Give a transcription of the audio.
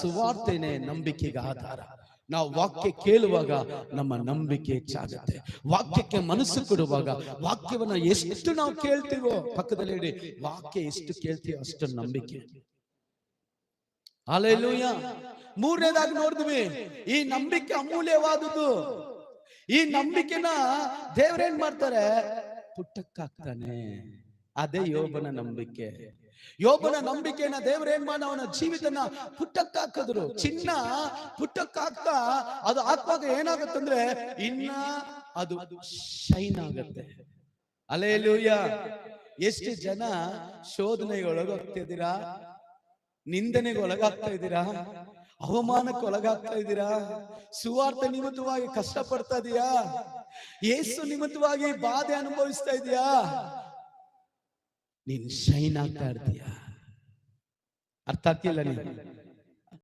ಸುವಾರ್ತೆನೆ ನಂಬಿಕೆಗೆ ಆಧಾರ. ನಾವು ವಾಕ್ಯ ಕೇಳುವಾಗ ನಮ್ಮ ನಂಬಿಕೆ ಹೆಚ್ಚಾಗುತ್ತೆ. ವಾಕ್ಯಕ್ಕೆ ಮನಸ್ಸು ಕೊಡುವಾಗ ವಾಕ್ಯವನ್ನ ಎಷ್ಟು ನಾವು ಕೇಳ್ತೀವೋ ಪಕ್ಕದಲ್ಲಿ ಹೇಳಿ, ವಾಕ್ಯ ಎಷ್ಟು ಕೇಳ್ತೀವೋ ಅಷ್ಟು ನಂಬಿಕೆ. ಅಲೆಲೂಯ ಮೂರನೇದಾಗಿ ನೋಡಿದ್ವಿ, ಈ ನಂಬಿಕೆ ಅಮೂಲ್ಯವಾದುದು ಈ ನಂಬಿಕೆನ ದೇವ್ರೇನ್ ಮಾಡ್ತಾರೆ? ಪುಟ್ಟಕ್ಕಾಗ್ತಾನೆ. ಅದೇ ಯೋಬನ ನಂಬಿಕೆ. ಯೋಬನ ನಂಬಿಕೆನ ದೇವ್ರೇನ್ ಮಾಡ ಅವನ ಜೀವಿತನ ಪುಟ್ಟಕ್ಕಾಕಿದ್ರು. ಚಿನ್ನ ಪುಟ್ಟಕ್ಕಾಗ್ತಾ ಅದು ಹಾಕುವಾಗ ಏನಾಗತ್ತಂದ್ರೆ ಇನ್ನ ಅದು ಶೈನ್ ಆಗತ್ತೆ. ಅಲೆಲೂಯ ಎಷ್ಟು ಜನ ಶೋಧನೆಗೆ ಒಳಗಾಗ್ತಿದ್ದೀರಾ? ನಿಂದನೆಗೆ ಒಳಗಾಗ್ತಾ ಇದ್ದೀರಾ? ಅವಮಾನಕ್ಕೆ ಒಳಗಾಗ್ತಾ ಇದ್ದೀರಾ? ಸುವಾರ್ಥ ನಿಮಿತ್ತವಾಗಿ ಕಷ್ಟ ಪಡ್ತಾ ಇದೀಯಾ? ಏಸು ನಿಮಿತ್ತವಾಗಿ ಬಾಧೆ ಅನುಭವಿಸ್ತಾ ಇದೀಯಾ? ನೀನ್ ಶೈನ್ ಆಗ್ತಾ ಇರ್ತೀಯ? ಅರ್ಥ ಆಗ್ತಿಲ್ಲ ನೀನು.